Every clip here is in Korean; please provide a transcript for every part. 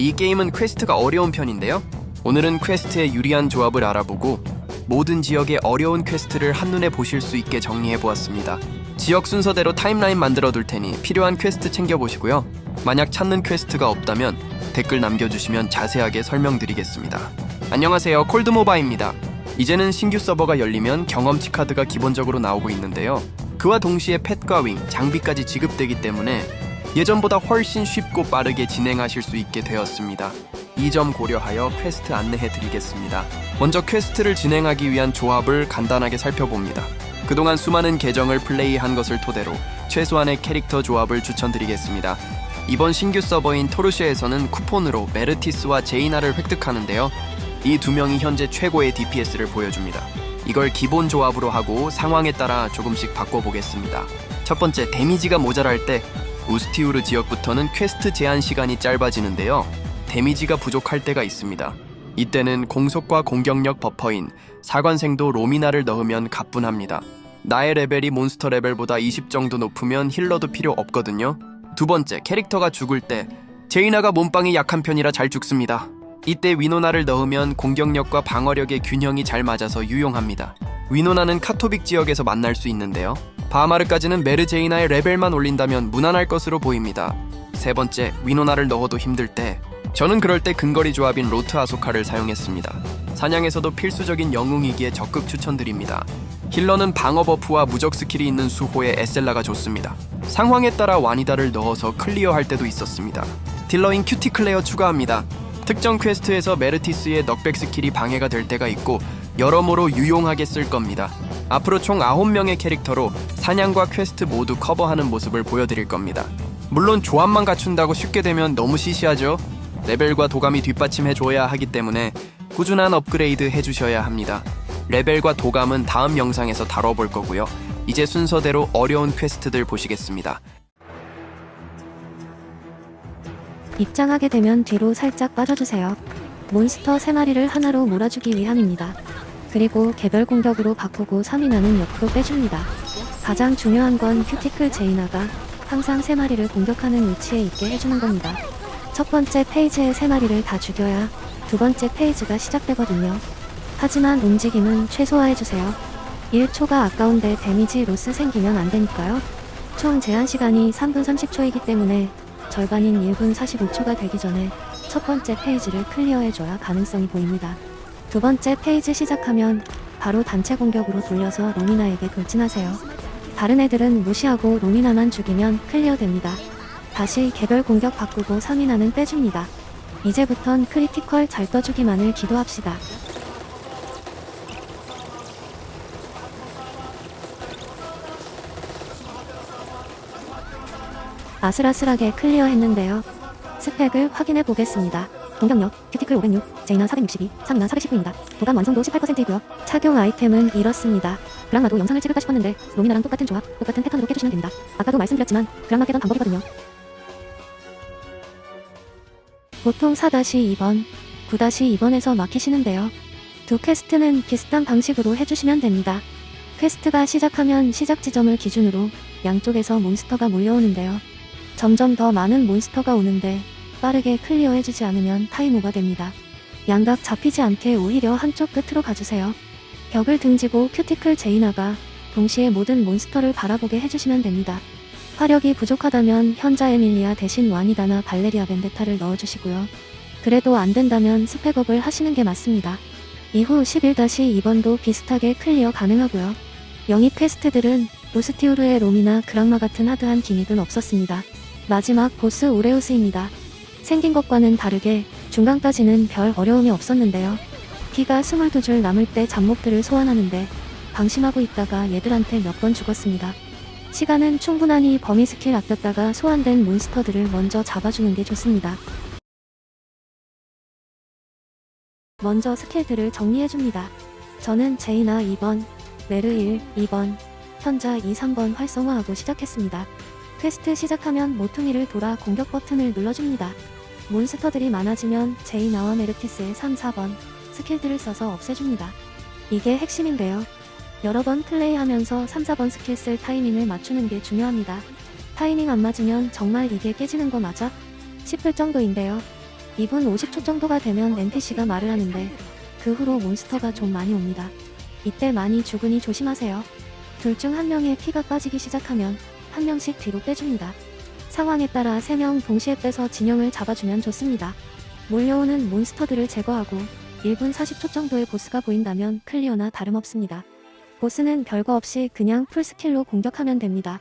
이 게임은 퀘스트가 어려운 편인데요. 오늘은 퀘스트의 유리한 조합을 알아보고 모든 지역의 어려운 퀘스트를 한눈에 보실 수 있게 정리해 보았습니다. 지역 순서대로 타임라인 만들어 둘 테니 필요한 퀘스트 챙겨 보시고요. 만약 찾는 퀘스트가 없다면 댓글 남겨주시면 자세하게 설명드리겠습니다. 안녕하세요, 콜드모바입니다. 이제는 신규 서버가 열리면 경험치 카드가 기본적으로 나오고 있는데요. 그와 동시에 펫과 윙, 장비까지 지급되기 때문에 예전보다 훨씬 쉽고 빠르게 진행하실 수 있게 되었습니다. 이 점 고려하여 퀘스트 안내해 드리겠습니다. 먼저 퀘스트를 진행하기 위한 조합을 간단하게 살펴봅니다. 그동안 수많은 계정을 플레이한 것을 토대로 최소한의 캐릭터 조합을 추천드리겠습니다. 이번 신규 서버인 토르시에서는 쿠폰으로 메르티스와 제이나를 획득하는데요. 이 두 명이 현재 최고의 DPS를 보여줍니다. 이걸 기본 조합으로 하고 상황에 따라 조금씩 바꿔보겠습니다. 첫 번째, 데미지가 모자랄 때 우스티우르 지역부터는 퀘스트 제한 시간이 짧아지는데요. 데미지가 부족할 때가 있습니다. 이때는 공속과 공격력 버퍼인 사관생도 로미나를 넣으면 가뿐합니다. 나의 레벨이 몬스터 레벨보다 20 정도 높으면 힐러도 필요 없거든요. 두 번째, 캐릭터가 죽을 때 제이나가 몸빵이 약한 편이라 잘 죽습니다. 이때 위노나를 넣으면 공격력과 방어력의 균형이 잘 맞아서 유용합니다. 위노나는 카토빅 지역에서 만날 수 있는데요. 바하마르까지는 메르제이나의 레벨만 올린다면 무난할 것으로 보입니다. 세 번째, 위노나를 넣어도 힘들 때 저는 그럴 때 근거리 조합인 로트 아소카를 사용했습니다. 사냥에서도 필수적인 영웅이기에 적극 추천드립니다. 힐러는 방어 버프와 무적 스킬이 있는 수호의 에셀라가 좋습니다. 상황에 따라 와니다를 넣어서 클리어할 때도 있었습니다. 딜러인 큐티클레어 추가합니다. 특정 퀘스트에서 메르티스의 넉백 스킬이 방해가 될 때가 있고 여러모로 유용하게 쓸 겁니다. 앞으로 총 9명의 캐릭터로 사냥과 퀘스트 모두 커버하는 모습을 보여드릴 겁니다. 물론 조합만 갖춘다고 쉽게 되면 너무 시시하죠. 레벨과 도감이 뒷받침해 줘야 하기 때문에 꾸준한 업그레이드 해주셔야 합니다. 레벨과 도감은 다음 영상에서 다뤄볼 거고요. 이제 순서대로 어려운 퀘스트들 보시겠습니다. 입장하게 되면 뒤로 살짝 빠져주세요. 몬스터 3마리를 하나로 몰아주기 위함입니다. 그리고 개별 공격으로 바꾸고 3인하는 옆으로 빼줍니다. 가장 중요한 건 큐티클 제이나가 항상 3마리를 공격하는 위치에 있게 해주는 겁니다. 첫 번째 페이지에 3마리를 다 죽여야 두 번째 페이지가 시작되거든요. 하지만 움직임은 최소화해주세요. 1초가 아까운데 데미지 로스 생기면 안 되니까요. 총 제한 시간이 3분 30초이기 때문에 절반인 1분 45초가 되기 전에 첫 번째 페이지를 클리어해줘야 가능성이 보입니다. 두 번째 페이지 시작하면 바로 단체 공격으로 돌려서 로미나에게 돌진하세요. 다른 애들은 무시하고 로미나만 죽이면 클리어 됩니다. 다시 개별 공격 바꾸고 3인하는 빼줍니다. 이제부턴 크리티컬 잘 떠주기만을 기도합시다. 아슬아슬하게 클리어했는데요. 스펙을 확인해 보겠습니다. 공격력, 큐티클 506, 제이나 462, 3이나 419입니다. 도감 완성도 18%이고요. 착용 아이템은 이렇습니다. 그랑마도 영상을 찍을까 싶었는데 로미나랑 똑같은 조합, 똑같은 패턴으로 깨주시면 됩니다. 아까도 말씀드렸지만 그랑마 깨던 방법이거든요. 보통 4-2번, 9-2번에서 막히시는데요. 두 퀘스트는 비슷한 방식으로 해주시면 됩니다. 퀘스트가 시작하면 시작 지점을 기준으로 양쪽에서 몬스터가 몰려오는데요. 점점 더 많은 몬스터가 오는데 빠르게 클리어해주지 않으면 타임 오가 됩니다. 양각 잡히지 않게 오히려 한쪽 끝으로 가주세요. 벽을 등지고 큐티클 제이나가 동시에 모든 몬스터를 바라보게 해주시면 됩니다. 화력이 부족하다면 현자 에밀리아 대신 와니다나 발레리아 벤데타를 넣어주시고요. 그래도 안 된다면 스펙업을 하시는 게 맞습니다. 이후 11-2번도 비슷하게 클리어 가능하고요. 영입 퀘스트들은 로스티우르의 롬이나 그랑마 같은 하드한 기믹은 없었습니다. 마지막 보스 오레우스입니다. 생긴 것과는 다르게 중간까지는 별 어려움이 없었는데요. 피가 22줄 남을 때 잡목들을 소환하는데 방심하고 있다가 얘들한테 몇 번 죽었습니다. 시간은 충분하니 범위 스킬 아꼈다가 소환된 몬스터들을 먼저 잡아주는 게 좋습니다. 먼저 스킬들을 정리해줍니다. 저는 제이나 2번, 메르 1, 2번, 현자 2, 3번 활성화하고 시작했습니다. 퀘스트 시작하면 모퉁이를 돌아 공격 버튼을 눌러줍니다. 몬스터들이 많아지면 제이나와 메르티스의 3, 4번 스킬들을 써서 없애줍니다. 이게 핵심인데요. 여러 번 플레이하면서 3, 4번 스킬 쓸 타이밍을 맞추는 게 중요합니다. 타이밍 안 맞으면 정말 이게 깨지는 거 맞아? 싶을 정도인데요. 2분 50초 정도가 되면 NPC가 말을 하는데 그 후로 몬스터가 좀 많이 옵니다. 이때 많이 죽으니 조심하세요. 둘 중 한 명의 피가 빠지기 시작하면 한 명씩 뒤로 빼줍니다. 상황에 따라 3명 동시에 빼서 진영을 잡아주면 좋습니다. 몰려오는 몬스터들을 제거하고 1분 40초 정도의 보스가 보인다면 클리어나 다름없습니다. 보스는 별거 없이 그냥 풀스킬로 공격하면 됩니다.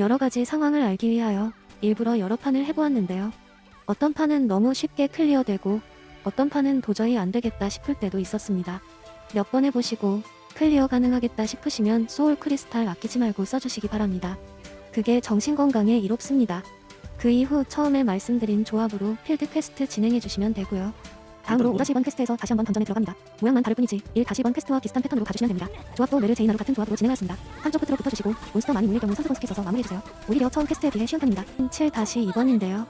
여러 가지 상황을 알기 위하여 일부러 여러 판을 해보았는데요. 어떤 판은 너무 쉽게 클리어되고 어떤 판은 도저히 안 되겠다 싶을 때도 있었습니다. 몇 번 해보시고 클리어 가능하겠다 싶으시면 소울 크리스탈 아끼지 말고 써주시기 바랍니다. 그게 정신 건강에 이롭습니다. 그 이후 처음에 말씀드린 조합으로 필드 퀘스트 진행해주시면 되고요. 다음으로 5-2번 퀘스트에서 다시 한번 던전에 들어갑니다. 모양만 다를 뿐이지 1-2번 퀘스트와 비슷한 패턴으로 가주시면 됩니다. 조합도 메르 제이나로 같은 조합으로 진행하였습니다. 한쪽 끝으로 붙어주시고 몬스터 많이 물릴 경우 선수권 스킬 써서 마무리해주세요. 오히려 처음 퀘스트에 비해 쉬운 편입니다. 7-2번인데요.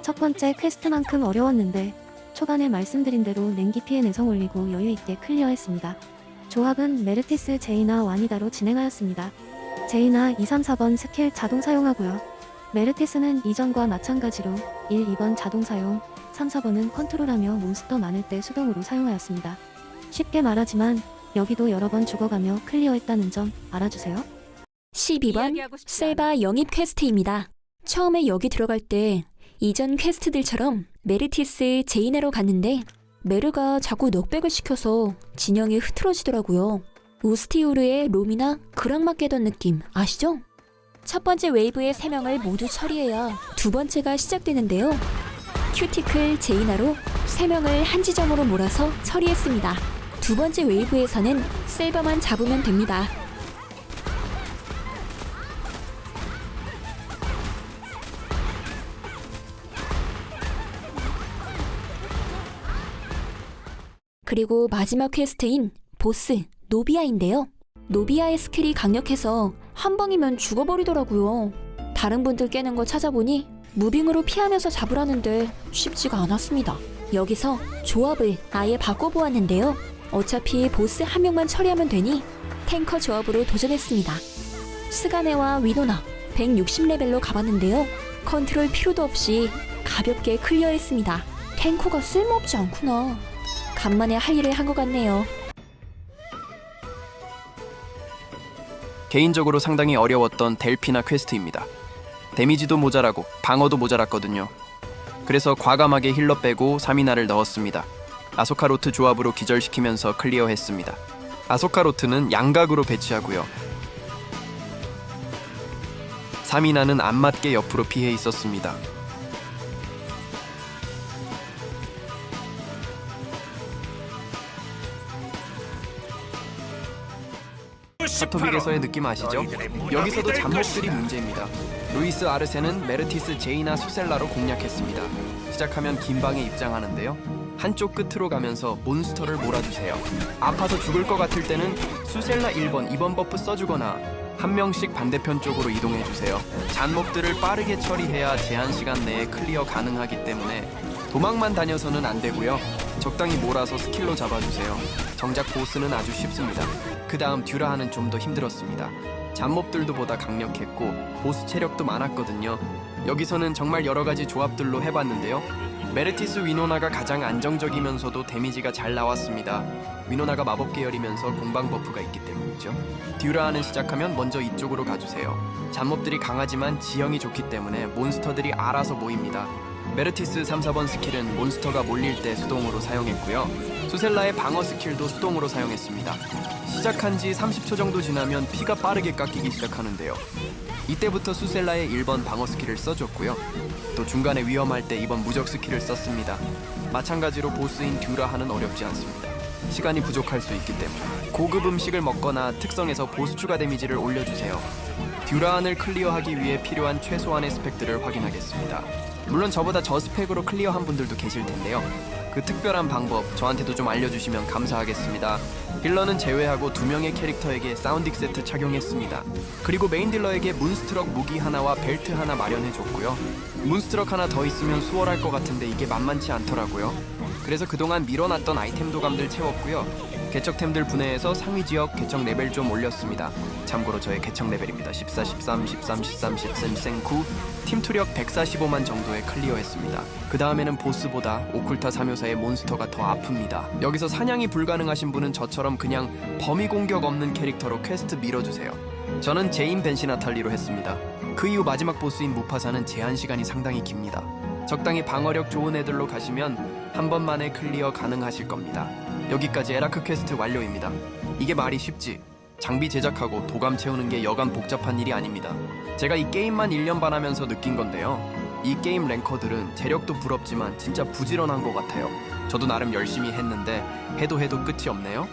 첫 번째 퀘스트만큼 어려웠는데 초반에 말씀드린 대로 냉기 피해 내성 올리고 여유있게 클리어했습니다. 조합은 메르티스 제이나 와니다로 진행하였습니다. 제이나 2, 3, 4번 스킬 자동 사용하고요. 메르티스는 이전과 마찬가지로 1, 2번 자동 사용, 3, 4번은 컨트롤하며 몬스터 많을 때 수동으로 사용하였습니다. 쉽게 말하지만 여기도 여러 번 죽어가며 클리어했다는 점 알아주세요. 12번 셀바 영입 퀘스트입니다. 처음에 여기 들어갈 때 이전 퀘스트들처럼 메르티스 제이나로 갔는데 메르가 자꾸 넉백을 시켜서 진영이 흐트러지더라고요. 우스티우르의 롬이나 그랑막 깨던 느낌 아시죠? 첫 번째 웨이브의 3명을 모두 처리해야 두 번째가 시작되는데요. 큐티클 제이나로 3명을 한 지점으로 몰아서 처리했습니다. 두 번째 웨이브에서는 셀바만 잡으면 됩니다. 그리고 마지막 퀘스트인 보스 노비아인데요. 노비아의 스킬이 강력해서 한 방이면 죽어버리더라고요. 다른 분들 깨는 거 찾아보니 무빙으로 피하면서 잡으라는데 쉽지가 않았습니다. 여기서 조합을 아예 바꿔보았는데요. 어차피 보스 한 명만 처리하면 되니 탱커 조합으로 도전했습니다. 스가네와 위노나 160레벨로 가봤는데요. 컨트롤 필요도 없이 가볍게 클리어했습니다. 탱커가 쓸모없지 않구나. 간만에 할 일을 한 것 같네요. 개인적으로 상당히 어려웠던 델피나 퀘스트입니다. 데미지도 모자라고 방어도 모자랐거든요. 그래서 과감하게 힐러 빼고 3이나를 넣었습니다. 아소카로트 조합으로 기절시키면서 클리어했습니다. 아소카로트는 양각으로 배치하고요. 3이나는 안 맞게 옆으로 피해 있었습니다. 카토빅에서의 느낌 아시죠? 여기서도 잡목들이 문제입니다. 루이스 아르세는 메르티스 제이나 수셀라로 공략했습니다. 시작하면 긴방에 입장하는데요. 한쪽 끝으로 가면서 몬스터를 몰아주세요. 아파서 죽을 것 같을 때는 수셀라 1번, 2번 버프 써주거나 한 명씩 반대편 쪽으로 이동해주세요. 잔목들을 빠르게 처리해야 제한 시간 내에 클리어 가능하기 때문에 도망만 다녀서는 안 되고요. 적당히 몰아서 스킬로 잡아주세요. 정작 보스는 아주 쉽습니다. 그 다음 듀라하는 좀 더 힘들었습니다. 잡몹들도 보다 강력했고 보스 체력도 많았거든요. 여기서는 정말 여러 가지 조합들로 해봤는데요. 메르티스 위노나가 가장 안정적이면서도 데미지가 잘 나왔습니다. 위노나가 마법 계열이면서 공방 버프가 있기 때문이죠. 듀라하는 시작하면 먼저 이쪽으로 가주세요. 잡몹들이 강하지만 지형이 좋기 때문에 몬스터들이 알아서 모입니다. 메르티스 3, 4번 스킬은 몬스터가 몰릴 때 수동으로 사용했고요. 수셀라의 방어 스킬도 수동으로 사용했습니다. 시작한 지 30초 정도 지나면 피가 빠르게 깎이기 시작하는데요. 이때부터 수셀라의 1번 방어 스킬을 써줬고요. 또 중간에 위험할 때 2번 무적 스킬을 썼습니다. 마찬가지로 보스인 듀라하는 어렵지 않습니다. 시간이 부족할 수 있기 때문에 고급 음식을 먹거나 특성에서 보스 추가 데미지를 올려주세요. 듀라한을 클리어하기 위해 필요한 최소한의 스펙들을 확인하겠습니다. 물론 저보다 저 스펙으로 클리어한 분들도 계실 텐데요. 그 특별한 방법 저한테도 좀 알려주시면 감사하겠습니다. 딜러는 제외하고 두 명의 캐릭터에게 사운딩 세트 착용했습니다. 그리고 메인 딜러에게 문스트럭 무기 하나와 벨트 하나 마련해줬고요. 문스트럭 하나 더 있으면 수월할 것 같은데 이게 만만치 않더라고요. 그래서 그동안 밀어놨던 아이템 도감들 채웠고요. 개척템들 분해해서 상위 지역 개척 레벨 좀 올렸습니다. 참고로 저의 개척 레벨입니다. 14, 13, 13, 13, 13, 생 9. 팀 투력 145만 정도에 클리어했습니다. 그 다음에는 보스보다 오쿨타 3요사의 몬스터가 더 아픕니다. 여기서 사냥이 불가능하신 분은 저처럼 그냥 범위 공격 없는 캐릭터로 퀘스트 밀어주세요. 저는 제인 벤시나탈리로 했습니다. 그 이후 마지막 보스인 무파사는 제한 시간이 상당히 깁니다. 적당히 방어력 좋은 애들로 가시면 한 번만에 클리어 가능하실 겁니다. 여기까지 에라크 퀘스트 완료입니다. 이게 말이 쉽지. 장비 제작하고 도감 채우는 게 여간 복잡한 일이 아닙니다. 제가 이 게임만 1년 반 하면서 느낀 건데요. 이 게임 랭커들은 재력도 부럽지만 진짜 부지런한 것 같아요. 저도 나름 열심히 했는데 해도 해도 끝이 없네요.